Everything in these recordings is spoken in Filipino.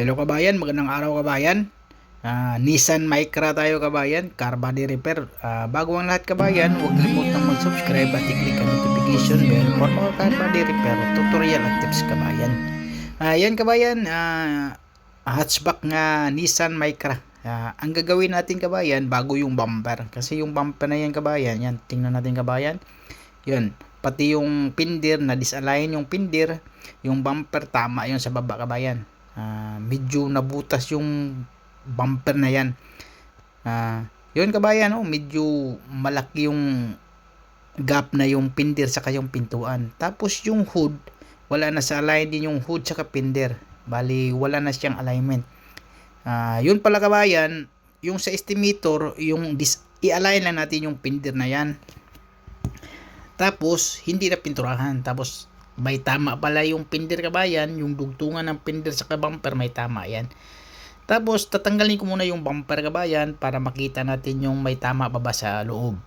Hello kabayan, magandang araw kabayan. Ah, Nissan Micra tayo kabayan, car body repair. Ah, bago ang lahat kabayan, huwag kalimutang mag-subscribe at i-click ang notification bell for more car body repair tutorial at tips kabayan. Ah, yan kabayan, ah, hatchback nga Nissan Micra. Ah, ang gagawin natin kabayan, bago yung bumper. Kasi yung bumper na yan kabayan, yan, tingnan natin kabayan. Yun, pati yung pindir na disalign yung pindir, yung bumper tama yun sa baba kabayan. Ah, medyo nabutas yung bumper na yan. Ah, yun kabayan, oh, medyo malaki yung gap na yung pindir sa yung pintuan. Tapos yung hood, wala na sa align din yung hood sa pindir. Bali, wala na siyang alignment. Ah, yun pala kabayan, yung sa estimator, yung dis- i-align lang natin yung pindir na yan. Tapos, hindi na pinturahan. Tapos, may tama pala yung pindir kabayan, yung dugtungan ng pindir sa bumper, may tama yan. Tapos, tatanggalin ko muna yung bumper kabayan para makita natin yung may tama pa ba sa loob.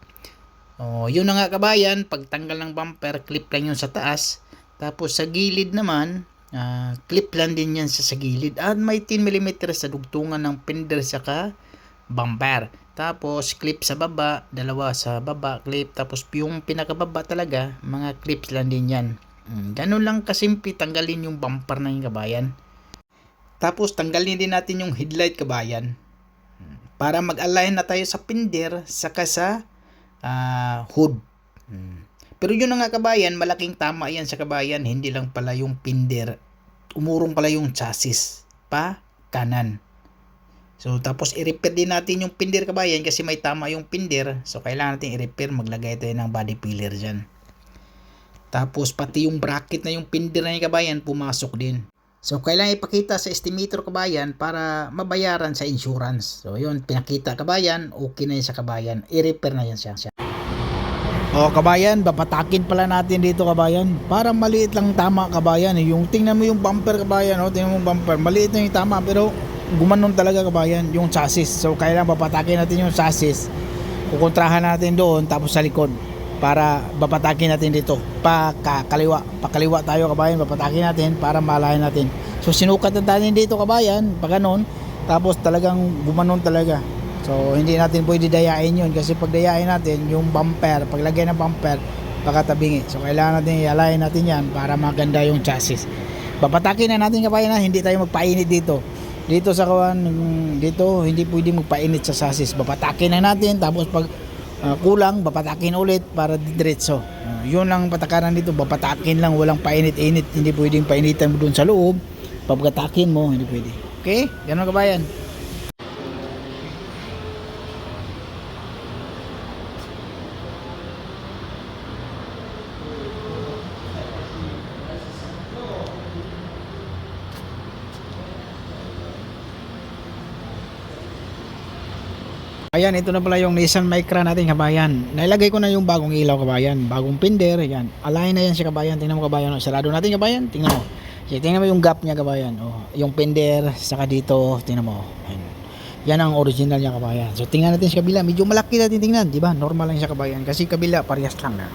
Oh, yun na nga kabayan, pagtanggal ng bumper, clip lang yun sa taas. Tapos sa gilid naman, ah, clip lang din yan sa, sa gilid. At may 10 mm sa dugtungan ng pindir saka bumper. Tapos clip sa baba, dalawa sa baba, clip. Tapos yung pinakababa talaga, mga clips lang din yan. Mm, ganun lang kasimple tanggalin yung bumper na yung kabayan. Tapos tanggalin din natin yung headlight kabayan. Mm, Para mag-align na tayo sa pindir saka sa ah, hood. Mm. Pero yun na nga kabayan, malaking tama yan sa kabayan. Hindi lang pala yung pindir. Umurong pala yung chassis pa kanan. So tapos i-repair din natin yung pindir kabayan kasi may tama yung pindir. So kailangan natin i-repair, maglagay tayo ng body filler dyan. Tapos pati yung bracket na yung pindir na yung kabayan pumasok din. So kailangan ipakita sa estimator kabayan para mabayaran sa insurance. So yun, pinakita kabayan, okay na yun sa kabayan. I-repair na yan siya. O kabayan, papatakin pala natin dito kabayan. Para maliit lang tama kabayan. eh. Yung tingnan mo yung bumper kabayan, oh, tingnan mo yung bumper. Maliit na yung tama pero gumanon talaga kabayan yung chassis. So kailangan papatakin natin yung chassis. Kukontrahan natin doon tapos sa likod para papatakin natin dito. Pa ka- kaliwa, pakaliwa tayo kabayan, papatakin natin para malayan natin. So sinukat natin dito kabayan, pag ganun, tapos talagang gumanon talaga. So hindi natin pwede dayain yun kasi pag dayain natin yung bumper, paglagay ng bumper, baka tabingi. So kailangan natin i-align natin yan para maganda yung chassis. Papatakin na natin kabayan na hindi tayo magpainit dito. Dito sa kawan, mm, dito hindi pwede magpainit sa chassis. Papatakin na natin tapos pag ah, kulang, papatakin ulit para diretso. Ah, yun lang patakaran dito, papatakin lang, walang painit-init, hindi pwedeng painitan mo dun sa loob. Pagkatakin mo, hindi pwede. Okay? Ganun kabayan. Ayan, ito na pala yung Nissan Micra natin kabayan. Nailagay ko na yung bagong ilaw kabayan. Bagong pinder, ayan. Align na yan si kabayan. Tingnan mo kabayan. oh. Sarado natin kabayan. Tingnan mo. Okay, tingnan mo yung gap niya kabayan. Oh, yung pinder, saka dito. Tingnan mo. Ayan. Yan ang original niya kabayan. So tingnan natin sa kabila. Medyo malaki natin tingnan. di ba? Normal lang siya kabayan. Kasi kabila, parehas lang na.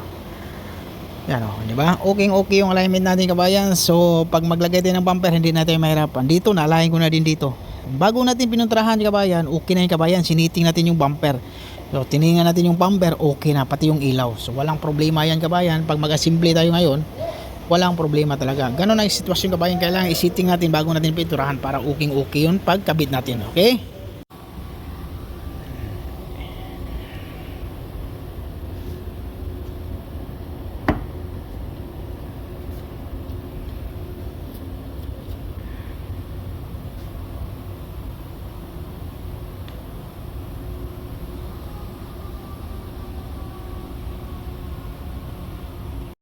Yan o, di ba? Okay okay yung alignment natin kabayan. So pag maglagay tayo ng bumper, hindi natin mahirapan. Dito, na-align ko na din dito. Bago natin pinuntrahan kabayan, okay na yung kabayan. Siniting natin yung bumper. So tiningnan natin yung bumper, okay na. Pati yung ilaw. So walang problema yan kabayan. Pag mag-assemble tayo ngayon, walang problema talaga. Ganon ang sitwasyon kabayan. Kailangan isiting natin bago natin pinturahan para okay okay yun pagkabit natin. Okay?